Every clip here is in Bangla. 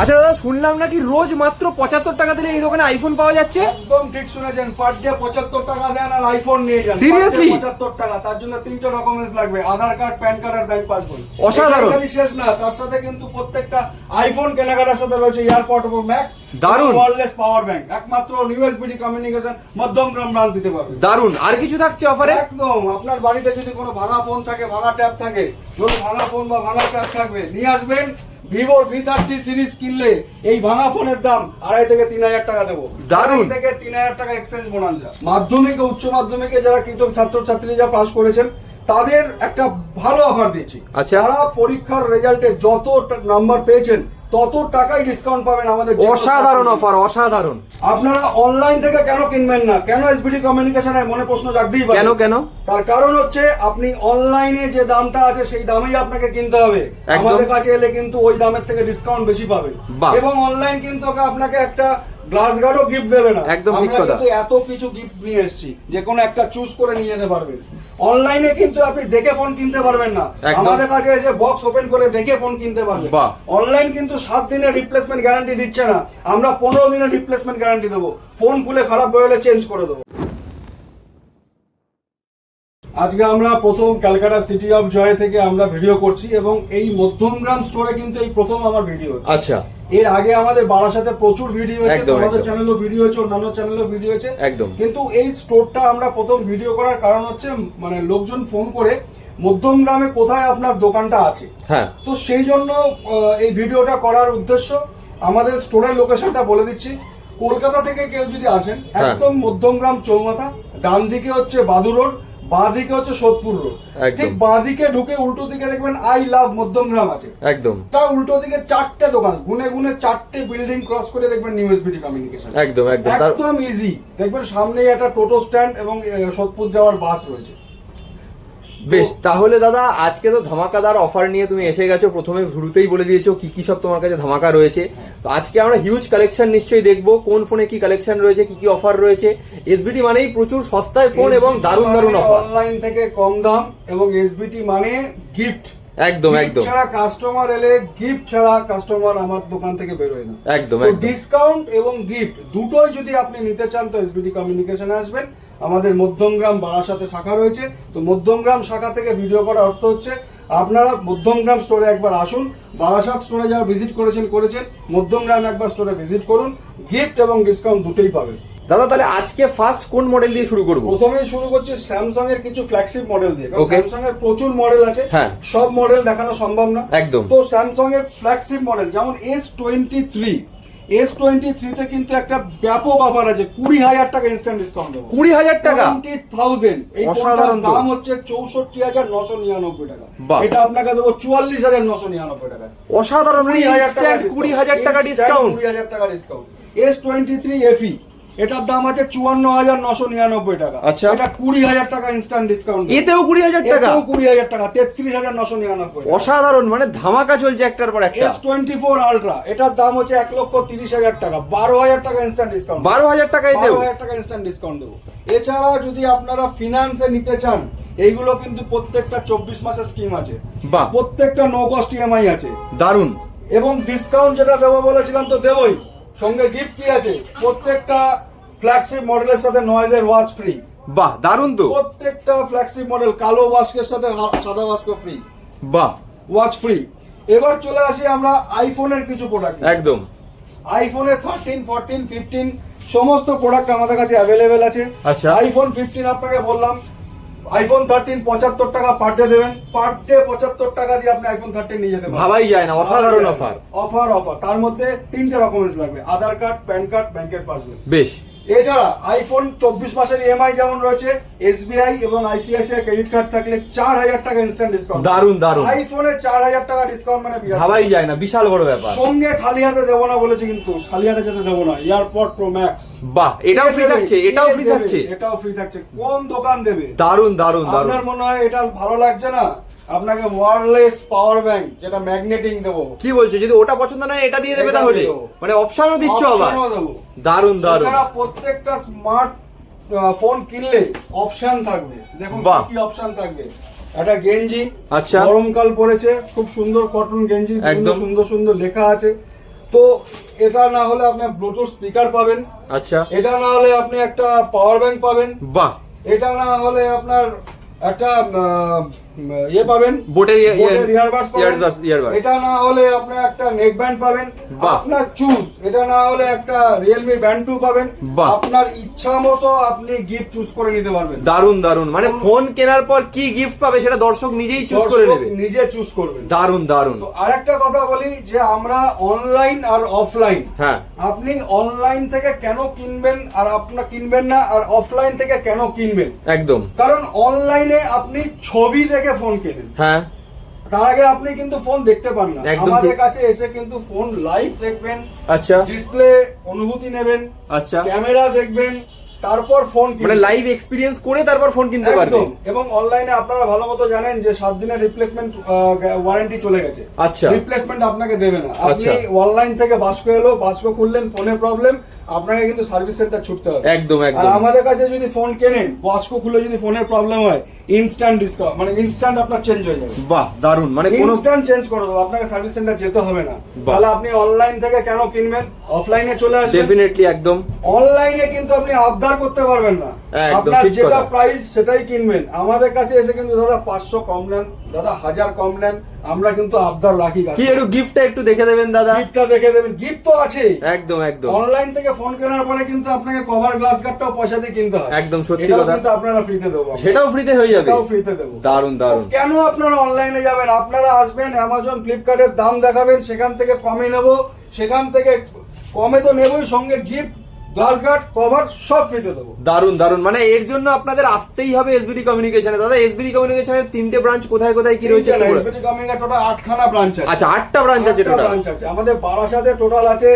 আচ্ছা দাদা শুনলাম নাকি রোজ মাত্র পঁচাত্তর টাকা দিলে এই দোকানে আইফোন পাওয়া যাচ্ছে একদম ঠিক শুনেছেন পার ডে পঁচাত্তর টাকা দেন আর আইফোন নিয়ে যান Seriously? পঁচাত্তর টাকা তার জন্য তিনটে ডকুমেন্টস লাগবে আধার কার্ড প্যান কার্ড আর ব্যাংক পাসবই অসাধারণ। শেষ না তার সাথে কিন্তু প্রত্যেকটা আইফোন কেনাকাটার সাথে রয়েছে এয়ারপড প্রো ম্যাক্স দারুণ। ওয়ারলেস পাওয়ার ব্যাংক একমাত্র ইউএসবিডি কমিউনিকেশন মধ্যমগ্রাম ব্রাঞ্চ দিতে পারবে দারুণ আর কিছু থাকছে অফারে একদম আপনার বাড়িতে যদি কোনো ভাঙা ফোন থাকে ভাঙা ট্যাব থাকে ধরুন ভাঙা ফোন বা ভাঙা ট্যাব থাকবে নিয়ে আসবেন ভিভো ভি থার্টি সিরিজ কিনলে এই ভাঙা ফোনের দাম আড়াই থেকে তিন হাজার টাকা দেবো দারুণ। থেকে তিন হাজার টাকা এক্সচেঞ্জ বোনাঞ্জা মাধ্যমিকে উচ্চ মাধ্যমিকে যারা কৃতক ছাত্রছাত্রী যা পাস করেছেন তাদের একটা ভালো অফার দিচ্ছি আচ্ছা। যারা পরীক্ষার রেজাল্টে যত নাম্বার পেয়েছেন তত টাকাই ডিসকাউন্ট পাবেন আমাদের অসাধারণ। অফার অসাধারণ। আপনারা অনলাইন থেকে কেন কিনবেন না? কেন এসবিডি কমিউনিকেশনে মনে প্রশ্ন জাগতেই পারে? কেন কেন? তার কারণ হচ্ছে আপনি অনলাইনে যে দামটা আছে সেই দামেই আপনাকে কিনতে হবে। আমাদের কাছে এলে কিন্তু ওই দামের থেকে ডিসকাউন্ট বেশি পাবেন। এবং অনলাইন কিন্তু আপনাকে একটা গ্লাস গার্ডও গিফট দেবে না। একদম ঠিক আমরা কথা। এত কিছু গিফট নিয়ে এসেছি যে কোনো একটা চুজ করে নিয়ে যেতে পারবেন। অনলাইনে কিন্তু আপনি দেখে ফোন কিনতে পারবেন না। আমাদের কাছে এসে বক্স ওপেন করে দেখে ফোন কিনতে পারবেন। অনলাইন কিন্তু সাত দিনের রিপ্লেসমেন্ট গ্যারান্টি দিচ্ছে না। আমরা পনেরো দিনের রিপ্লেসমেন্ট গ্যারান্টি দেবো। ফোন খুলে খারাপ বেরোলে চেঞ্জ করে দেবো। আজকে আমরা প্রথম ক্যালকাটা সিটি অফ জয় থেকে আমরা ভিডিও করছি এবং এই মধ্যমগ্রাম স্টোরে কিন্তু এই প্রথম আমার ভিডিও আচ্ছা। এর আগে আমাদের বারাসাতে প্রচুর ভিডিও হয়েছে একদম। চ্যানেলও ভিডিও হয়েছে অন্যান্য চ্যানেলও ভিডিও হয়েছে একদম। কিন্তু এই স্টোরটা আমরা প্রথম ভিডিও করার কারণ হচ্ছে মানে লোকজন ফোন করে মধ্যমগ্রামে কোথায় আপনার দোকানটা আছে হ্যাঁ তো সেই জন্য এই ভিডিওটা করার উদ্দেশ্য আমাদের স্টোরের লোকেশনটা বলে দিচ্ছি কলকাতা থেকে কেউ যদি আসেন হ্যাঁ। একদম মধ্যমগ্রাম চৌমাথা ডান দিকে হচ্ছে বাদু রোড বাঁ দিকে হচ্ছে সোদপুর রোড ঠিক বাঁদিকে ঢুকে উল্টো দিকে দেখবেন আই লাভ মধ্যমগ্রাম আছে। একদম। তার উল্টো দিকে চারটে দোকান গুনে গুনে চারটে বিল্ডিং ক্রস করে দেখবেন নিউ এসবিটি কমিউনিকেশন একদম একদম। একদম ইজি দেখবেন সামনেই একটা টোটো স্ট্যান্ড এবং সোদপুর যাওয়ার বাস রয়েছে। বেশ তাহলে দাদা আজকে তো ধামাকাদার অফার নিয়ে তুমি এসে গেছো। প্রথমে শুরুতেই বলে দিয়েছ কি কি সব তোমার কাছে ধামাকা রয়েছে। তো আজকে আমরা হিউজ কালেকশন নিশ্চয়ই দেখব কোন ফোনে কি কালেকশন রয়েছে কি কি অফার রয়েছে। এসবিটি মানেই প্রচুর সস্তায় ফোন এবং দারুণ দারুণ অফার অনলাইন থেকে কম দাম এবং এসবিটি মানে গিফট একদম একদম। ছাড়া কাস্টমার এলে গিফট ছাড়া কাস্টমার আমার দোকান থেকে বেরোয় না। একদম ডিসকাউন্ট এবং গিফট দুটোই যদি আপনি নিতে চান তো এসবিটি কমিউনিকেশনে আসবেন। আমাদের মধ্যমগ্রাম বারাসাতে শাখা রয়েছে তো মধ্যমগ্রাম শাখা থেকে ভিডিও করার অর্থ হচ্ছে আপনারা মধ্যমগ্রাম স্টোরে একবার আসুন বারাসাত স্টোরে যারা ভিজিট করেছেন করেছেন মধ্যমগ্রাম একবার স্টোরে ভিজিট করুন গিফট এবং ডিসকাউন্ট দুটোই পাবেন দাদা তাহলে আজকে ফার্স্ট কোন মডেল দিয়ে শুরু করব প্রথমেই শুরু করছি স্যামসাং এর কিছু ফ্ল্যাগশিপ মডেল দিয়ে. স্যামসাং এর প্রচুর মডেল আছে হ্যাঁ। সব মডেল দেখানো সম্ভব না একদম। তো স্যামসাং এর ফ্ল্যাগশিপ মডেল যেমন S twenty three S twenty থ্রিতে কিন্তু একটা ব্যাপক অফার আছে কুড়ি হাজার টাকা ইনস্ট্যান্ট ডিসকাউন্ট দেবো। কুড়ি হাজার টাকা? টোয়েন্টি থাউজেন্ড এই ফোনটার দাম হচ্ছে চৌষট্টি হাজার নশো নিরানব্বই টাকা। এটা আপনাকে দেবো চুয়াল্লিশ হাজার নশো নিরানব্বই টাকা। অসাধারণ। কুড়ি হাজার টাকা ডিসকাউন্ট কুড়ি হাজার টাকা discount S twenty three F E এটার দাম আছে চুয়ান্ন হাজার নশো নিরানব্বই টাকা। আচ্ছা। এটা কুড়ি হাজার টাকা ইনস্ট্যান্ট ডিসকাউন্ট এতেও কুড়ি হাজার টাকা? এতেও কুড়ি হাজার টাকা তেত্রিশ হাজার নশো নিরানব্বই অসাধারণ মানে ধামাকা চলছে একটার পর একটা। এস টোয়েন্টি ফোর আলট্রা এটার দাম হচ্ছে এক লক্ষ তিরিশ হাজার টাকা বারো হাজার টাকা ইনস্ট্যান্ট ডিসকাউন্ট বারো হাজার টাকা বারো হাজার টাকা ইনস্ট্যান্ট ডিসকাউন্ট দেবো। এছাড়া যদি আপনারা ফিনান্সে নিতে চান এইগুলো কিন্তু প্রত্যেকটা চব্বিশ মাসের স্কিম আছে। বাহ। প্রত্যেকটা নো কস্ট ইএমআই আছে। দারুণ এবং ডিসকাউন্ট যেটা দেবো বলেছিলাম তো দেবই। সঙ্গে গিফট কি আছে? প্রত্যেকটা ফ্ল্যাগশিপ মডেলের সাথে নয়েজের ওয়াচ ফ্রি বাহ দারুণ তো। প্রত্যেকটা ফ্ল্যাগশিপ মডেল কালো ওয়াস্কের সাথে সাদা ওয়াস্ক ফ্রি বাহ। ওয়াচ ফ্রি এবার চলে আসি আমরা আইফোনের কিছু প্রোডাক্ট একদম। আইফোনের থার্টিন ফোরটিন ফিফটিন সমস্ত প্রোডাক্ট আমাদের কাছে অ্যাভেলেবেল আছে। আচ্ছা। আইফোন ফিফটিন আপনাকে বললাম আইফোন থার্টিন পঁচাত্তর টাকা পার ডে দেবেন। পার ডে পঁচাত্তর টাকা দিয়ে আপনি আইফোন থার্টিন নিয়ে যেতে ভাবাই যায় না অসাধারণ অফার অফার অফার তার মধ্যে তিনটে ডকুমেন্টস লাগবে। আধার কার্ড প্যান কার্ড ব্যাংকের পাসবুক বেশ। এছাড়া আইফোন চব্বিশ মাসের ইএমআই যেমন রয়েছে এসবিআই এবং আইসিআইসিআই ক্রেডিট কার্ড থাকলে চার হাজার টাকা ইনস্ট্যান্ট ডিসকাউন্ট দারুণ, দারুণ আইফোনে চার হাজার টাকা ডিসকাউন্ট মানে ভাবাই যায় না বিশাল বড় ব্যাপার। সঙ্গে খালি হাতে দেবো না বলেছে কিন্তু খালি হাতে যেতে দেবো না এয়ারপড প্রো ম্যাক্স বাহ এটাও ফ্রি থাকছে এটাও ফ্রি থাকছে। এটাও ফ্রি থাকছে। কোন দোকান দেবে? দারুণ দারুণ দারুণ। আপনার মনে হয় এটা ভালো লাগছে না? আপনাকে ওয়ারলেস পাওয়ার ব্যাংক যেটা ম্যাগনেটিং দেবো। কি বলছো? যদি ওটা পছন্দ নয় এটা দিয়ে দেবে তাহলে? মানে অপশনও দিচ্ছ আবার? দারুণ এছাড়া প্রত্যেকটা স্মার্ট ফোন কিনলে অপশন থাকবে। দেখুন। কি অপশন থাকবে। একটা গেঞ্জি আচ্ছা। গরমকাল পড়েছে খুব সুন্দর কটন গেঞ্জি একদম। সুন্দর সুন্দর লেখা আছে। তো এটা না হলে আপনি ব্লুটুথ স্পিকার পাবেন। আচ্ছা। এটা না হলে আপনি একটা পাওয়ার ব্যাংক পাবেন। বাহ। এটা না হলে আপনার একটা ইয়ে পাবেন। বোটের ইয়ে- বোটের ইয়ে-। এটা না হলে আপনার একটা নেক ব্যান্ড পাবেন। আপনার চুজ এটা না হলে একটা রিয়েলমি ব্যান্ড টু পাবেন। আপনার ইচ্ছা মতো আপনি গিফট চুজ করে নিতে পারবেন। দারুণ দারুণ মানে ফোন কেনার পর কি গিফট পাবে সেটা দর্শক নিজেই চুজ করে নেবে। নিজে চুজ করবেন দারুণ দারুণ তো আরেকটা কথা বলি যে আমরা অনলাইন আর অফলাইন হ্যাঁ। আপনি অনলাইন থেকে কেন কিনবেন আর আপনার কিনবেন না আর অফলাইন থেকে কেন কিনবেন? একদম। কারণ অনলাইনে আপনি ছবি দেখে ফোন কেনেন। হ্যাঁ। তার আগে আপনি কিন্তু ফোন দেখতে পান না। আমাদের কাছে এসে কিন্তু ফোন লাইভ দেখবেন আচ্ছা। ডিসপ্লে অনুভূতি নেবেন আচ্ছা। ক্যামেরা দেখবেন তারপর ফোন মানে লাইভ এক্সপিরিয়েন্স করে তারপর ফোন কিনতে পারবে। একদম। এবং অনলাইনে আপনারা ভালো মতো জানেন যে সাত দিনের রিপ্লেসমেন্ট ওয়ারেন্টি চলে গেছে। আচ্ছা। রিপ্লেসমেন্ট আপনাকে দেবে না। আপনি আচ্ছা। অনলাইন থেকে বাস্কো এলো বাস্কো খুললেন ফোনের প্রবলেম আপনাকে কিন্তু সার্ভিস সেন্টার ছুটতে হবে। একদম, একদম। আর আমাদের কাছে যদি ফোন কেনেন বাস্কো খুলে যদি ফোনের প্রবলেম হয় ইনস্ট্যান্ট ডিসকাউন্ট মানে ইনস্ট্যান্ট আপনার চেঞ্জ হয়ে যাবে। বাহ দারুণ মানে কোনো ইনস্ট্যান্ট চেঞ্জ করে দেবো আপনাকে সার্ভিস সেন্টার যেতে হবে না। তাহলে আপনি অনলাইন থেকে কেন কিনবেন? অফলাইনে চলে আসবেন। ডেফিনেটলি একদম। অনলাইনে কিন্তু আপনি আবদার করতে পারবেন না। আপনার যেটা প্রাইস সেটাই কিনবেন। আমাদের কাছে এসে কিন্তু দাদা পাঁচশো কম নেন। দাদা হাজার কম নেন আমরা কিন্তু আবদার রাখি কি একটু গিফটটা একটু দেখে দেবেন দাদা? গিফটটা দেখে দেবেন গিফট তো আছেই একদম একদম। অনলাইন থেকে ফোন কেনার পরে কিন্তু আপনাকে কভার গ্লাস গার্ডটাও পয়সা দিয়ে কিনতে হয়। একদম সত্যি কথা। কিন্তু আপনারা ফ্রিতে দেবো সেটাও ফ্রিতে হয়ে যাবে। সেটাও ফ্রিতে দেবো। দারুণ দারুণ কেন আপনারা অনলাইনে যাবেন? আপনারা আসবেন অ্যামাজন ফ্লিপকার্টের দাম দেখাবেন সেখান থেকে কমে নেব। সেখান থেকে কমে তো নেবই সঙ্গে গিফট গ্লাস গার্ড কভার সব ফ্রিতে দেবো। দারুণ দারুণ মানে এর জন্য আপনাদের আসতেই হবে এসবিডি কমিউনিকেশনে দাদা এসবিডি কমিউনিকেশনের তিনটে ব্রাঞ্চ কোথায় কোথায় কি রয়েছে একটু বলে- টোটাল আটখানা ব্রাঞ্চ আছে। আচ্ছা আটটা ব্রাঞ্চ আছে টোটাল ব্রাঞ্চ আছে। আমাদের বারাসাতে টোটাল আছে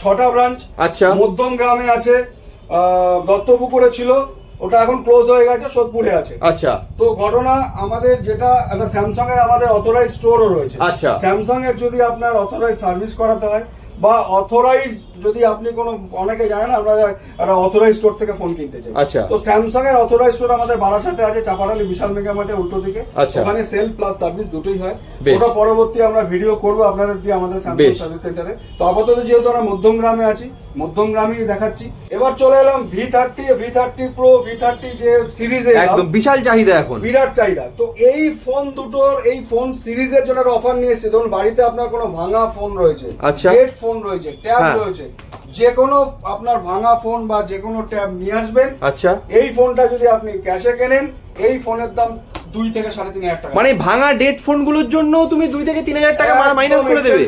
ছটা ব্রাঞ্চ আচ্ছা। মধ্যম গ্রামে আছে দত্তপুকুরে ছিল ওটা এখন ক্লোজ হয়ে গেছে সোদপুরে আছে। আচ্ছা। তো ঘটনা আমাদের যেটা স্যামসাং এর আমাদের অথরাইজ স্টোরও রয়েছে। আচ্ছা। স্যামসাং এর যদি আপনার অথরাইজ সার্ভিস করাতে হয় বা অথরাইজ যদি আপনি কোনো অনেকে জানেন আমরা একটা অথরাইজ স্টোর থেকে ফোন কিনতে চাই। আচ্ছা। তো স্যামসাং এর অথরাইজ স্টোর আমাদের বারাসাতে আছে চাপাটালি বিশাল মেগা মাঠে উল্টো দিকে। আচ্ছা। ওখানে সেল প্লাস সার্ভিস দুটোই হয়। ওটা পরবর্তী আমরা ভিডিও করব আপনাদের দিয়ে আমাদের স্যামসাং সার্ভিস সেন্টারে তো আপাতত যেহেতু আমরা মধ্যম গ্রামে আছি মধ্যম গ্রামেই দেখাচ্ছি। এবার চলে এলাম V thirty V thirty pro V thirty যে সিরিজে একদম বিশাল চাহিদা এখন। বিরাট চাহিদা। তো এই ফোন দুটোর এই ফোন সিরিজের জন্য একটা অফার নিয়ে এসেছি। ধরুন বাড়িতে আপনার কোনো ভাঙা ফোন রয়েছে আচ্ছা। ফোন রয়েছে ট্যাব। রয়েছে যে কোনো আপনার ভাঙা ফোন বা যে কোনো ট্যাব নিয়ে আসবেন। আচ্ছা। এই ফোনটা যদি আপনি ক্যাশে কেনেন এই ফোনের দাম দুই থেকে সাড়ে তিন হাজার টাকা। মানে ভাঙা ডেট ফোনগুলোর জন্য তুমি দুই থেকে তিন হাজার টাকা মাইনাস করে দেবে।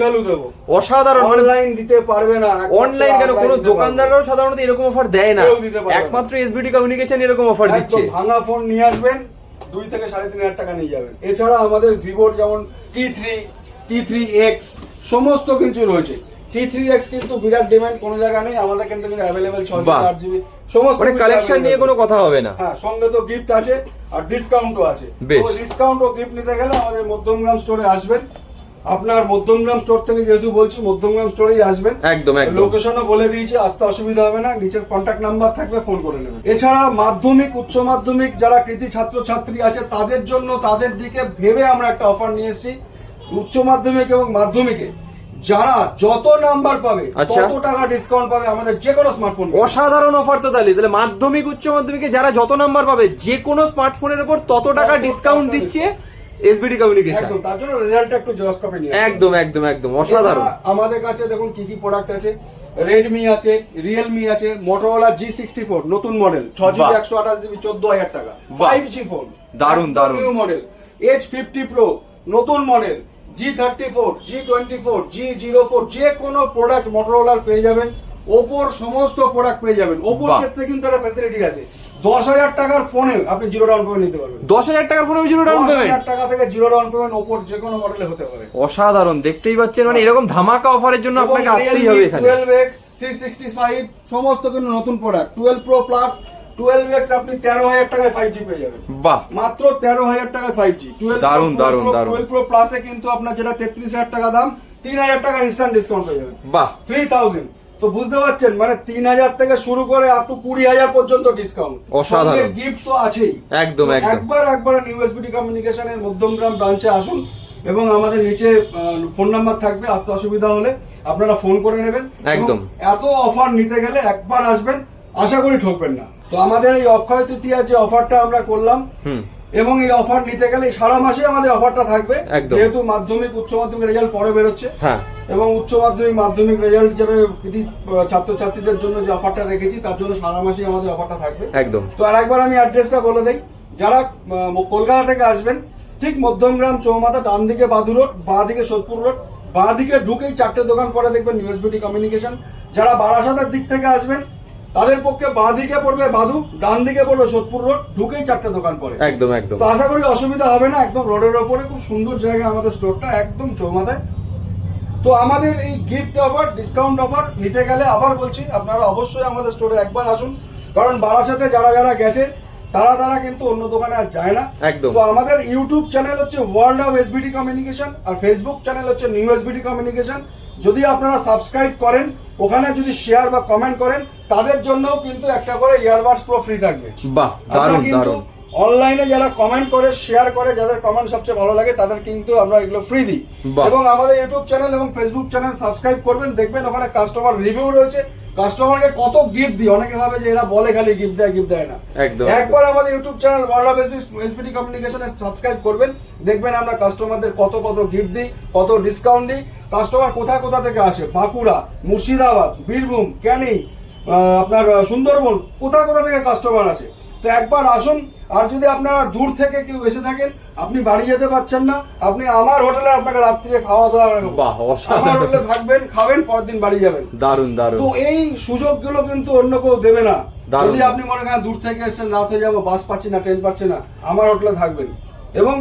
অসাধারণ মানে অনলাইন দিতে পারবে না অনলাইন কেন? কোনো দোকানদাররাও সাধারণত এরকম অফার দেয় না। একমাত্র এসবিডি কমিউনিকেশন এরকম অফার দিচ্ছে। ভাঙা ফোন নিয়ে আসবেন দুই থেকে সাড়ে তিন হাজার টাকা নিয়ে যাবেন। এছাড়া আমাদের ভিভোর যেমন T three T three X সমস্ত কিছু রয়েছে। টি থ্রি এক্স কিন্তু বিরাট ডিমান্ড কোনো জায়গায় নেই আমাদের কিন্তু কিন্তু অ্যাভেলেবেল ছ বাহ। জিবি আট জিবি সমস্ত মানে কালেকশন নিয়ে কোনো কথা হবে না। হ্যাঁ সঙ্গে তো গিফট আছে আর ডিসকাউন্টও আছে। বেশ। তো ডিসকাউন্ট ও গিফট নিতে গেলে আমাদের মধ্যমগ্রাম স্টোরে আসবেন। আপনার মধ্যমগ্রাম স্টোর থেকে যেহেতু বলছি মধ্যমগ্রাম স্টোরেই আসবেন। একদম একদম। লোকেশনও বলে দিয়েছি আসতে অসুবিধা হবে না নিচের কন্ট্যাক্ট নাম্বার থাকবে ফোন করে নেবেন। এছাড়া মাধ্যমিক উচ্চ মাধ্যমিক যারা কৃতি ছাত্র ছাত্রী আছে তাদের জন্য তাদের দিকে ভেবে আমরা একটা অফার নিয়ে এসেছি। উচ্চ মাধ্যমিক এবং মাধ্যমিকে যারা যত নাম্বার পাবে আচ্ছা। তত টাকা ডিসকাউন্ট পাবে আমাদের যে কোনো স্মার্টফোন অসাধারণ অফার তো তাহলে। তাহলে মাধ্যমিক উচ্চ মাধ্যমিকে যারা যত নাম্বার পাবে যে কোনো স্মার্টফোনের উপর তত টাকা ডিসকাউন্ট দিচ্ছে এসবিডি কমিউনিকেশন একদম তার জন্য রেজাল্টটা একটু জেরক্স কপি নিয়ে একদম একদম একদম অসাধারণ। আমাদের কাছে দেখুন কি কি প্রোডাক্ট আছে। রেডমি আছে রিয়েলমি আছে মোটরোলা জি সিক্সটি ফোর নতুন মডেল ছ জিবি একশো আঠাশ জিবি চোদ্দ হাজার টাকা। ফাইভ জি ফোন দারুণ, দারুণ। New model H fifty pro নতুন model G thirty four G twenty four G zero four যে কোনো প্রোডাক্ট মোটরোলার পেয়ে যাবেন। ওপোর সমস্ত প্রোডাক্ট পেয়ে যাবেন। ওপোর ক্ষেত্রে কিন্তু একটা ফ্যাসিলিটি আছে। দশ হাজার টাকার ফোনে আপনি জিরো ডাউন পেমেন্ট নিতে পারবেন। দশ হাজার টাকার ফোনে জিরো ডাউন পেমেন্ট হাজার টাকা থেকে জিরো ডাউন পেমেন্ট ওপোর যে কোনো মডেলে হতে পারে। অসাধারণ। দেখতেই পাচ্ছেন মানে এরকম ধামাকা অফারের জন্য আপনাকে আসতেই হবে এখানে। Twelve X three sixty five সমস্ত কিন্তু নতুন product twelve pro plus twelve X আপনি তেরো হাজার টাকায় ফাইভ জি পেয়ে যাবেন। বাহ। মাত্র তেরো হাজার টাকায় ফাইভ জি দারুণ, দারুণ, দারুণ। টুয়েলভ প্রো প্লাসে কিন্তু আপনার যেটা তেত্রিশ হাজার টাকা দাম তিন হাজার টাকা ইনস্ট্যান্ট ডিসকাউন্ট পেয়ে যাবেন। বাহ। থ্রি থাউজেন্ড তো বুঝতে পারছেন মানে তিন হাজার থেকে শুরু করে আপ টু কুড়ি হাজার পর্যন্ত ডিসকাউন্ট অসাধারণ। গিফট তো আছেই। একদম, একদম। একবার একবার নিউ এসবিটি কমিউনিকেশনের মধ্যমগ্রাম ব্রাঞ্চে আসুন এবং আমাদের নিচে ফোন নাম্বার থাকবে আসতে অসুবিধা হলে আপনারা ফোন করে নেবেন। একদম। এত অফার নিতে গেলে একবার আসবেন আশা করি ঠকবেন না। তো আমাদের এই অক্ষয় তৃতীয়া যে অফারটা আমরা করলাম এবং এই অফার নিতে গেলে সারা মাসে আমাদের অফারটা থাকবে। যেহেতু মাধ্যমিক উচ্চ মাধ্যমিক রেজাল্ট পরে বেরোচ্ছে। হ্যাঁ। এবং উচ্চ মাধ্যমিক মাধ্যমিক রেজাল্ট কৃতি ছাত্রছাত্রীদের জন্য যে অফারটা রেখেছি তার জন্য সারা মাসেই আমাদের অফারটা থাকবে। একদম। তো আর একবার আমি অ্যাড্রেসটা বলে দেই যারা কলকাতা থেকে আসবেন ঠিক মধ্যমগ্রাম চৌমাথা ডান দিকে বাদু রোড বাঁ দিকে সোদপুর রোড বাঁ দিকে ঢুকেই চারটে দোকান পরে দেখবেন ইউএসবিটি কমিউনিকেশন যারা বারাসাতের দিক থেকে আসবেন তাদের পক্ষে বাঁ দিকে পড়বে বাদু ডান দিকে পড়বে সোদপুর রোড ঢুকেই চারটে দোকান পরে একদম একদম। তো আশা করি অসুবিধা হবে না একদম রোডের ওপরে খুব সুন্দর জায়গা আমাদের স্টোরটা একদম চৌমাথায়। তো আমাদের এই গিফট অফার ডিসকাউন্ট অফার নিতে গেলে আবার বলছি আপনারা অবশ্যই আমাদের স্টোরে একবার আসুন। কারণ বারাসাতে যারা যারা গেছে তারা তারা কিন্তু অন্য দোকানে আর যায় না। একদম। তো আমাদের ইউটিউব চ্যানেল হচ্ছে ওয়ার্ল্ড অফ এসবিটি কমিউনিকেশন আর ফেসবুক চ্যানেল হচ্ছে নিউ এসবিটি কমিউনিকেশন যদি আপনারা সাবস্ক্রাইব করেন ওখানে যদি শেয়ার বা কমেন্ট করেন তাদের জন্য কিন্তু একটা করে ইয়ারবাডস প্রো ফ্রি থাকবে। বাহ দারুণ দারুণ। অনলাইনে যারা কমেন্ট করে শেয়ার করে যাদের কমেন্ট সবচেয়ে ভালো লাগে তাদের কিন্তু আমরা এগুলো ফ্রি দিই। এবং আমাদের ইউটিউব চ্যানেল এবং ফেসবুক চ্যানেল সাবস্ক্রাইব করবেন দেখবেন ওখানে কাস্টমার রিভিউ রয়েছে। কাস্টমারকে কত গিফট দিই? অনেকে ভাবে যে এরা বলে খালি গিফট দেয় গিফট দেয় না। একদম, একবার আমাদের YouTube channel world of SPT কমিউনিকেশনে subscribe করবেন দেখবেন আমরা কাস্টমারদের কত কত গিফট দিই কত ডিসকাউন্ট দিই। কাস্টমার কোথা কোথা থেকে আসে? বাঁকুড়া মুর্শিদাবাদ বীরভূম ক্যানিং আপনার সুন্দরবন কোথা কোথা থেকে কাস্টমার আসে? তো একবার আসুন আর যদি আপনারা দূর থেকে কেউ এসে থাকেন আপনি বাড়ি যেতে পারছেন না আপনি আমার হোটেলে আপনাকে রাত্রিরে খাওয়া দাওয়া বাহ। আমার হোটেলে থাকবেন খাবেন পরের দিন বাড়ি যাবেন। দারুণ দারুণ। তো এই সুযোগগুলো কিন্তু অন্য কেউ দেবে না। যদি আপনি মনে করেন দূর থেকে এসেছেন রাত হয়ে যাব বাস পাচ্ছি না ট্রেন পাচ্ছি না আমার হোটেলে থাকবেন। এবং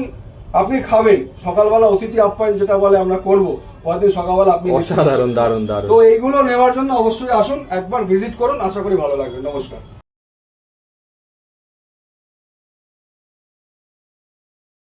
আপনি খাবেন সকালবেলা অতিথি আপ্যায়ন যেটা বলে আমরা করব পরদিন সকালবেলা আপনি অসাধারণ দারুণ দারুণ। তো এইগুলো নেওয়ার জন্য অবশ্যই আসুন একবার ভিজিট করুন আশা করি ভালো লাগবে। নমস্কার।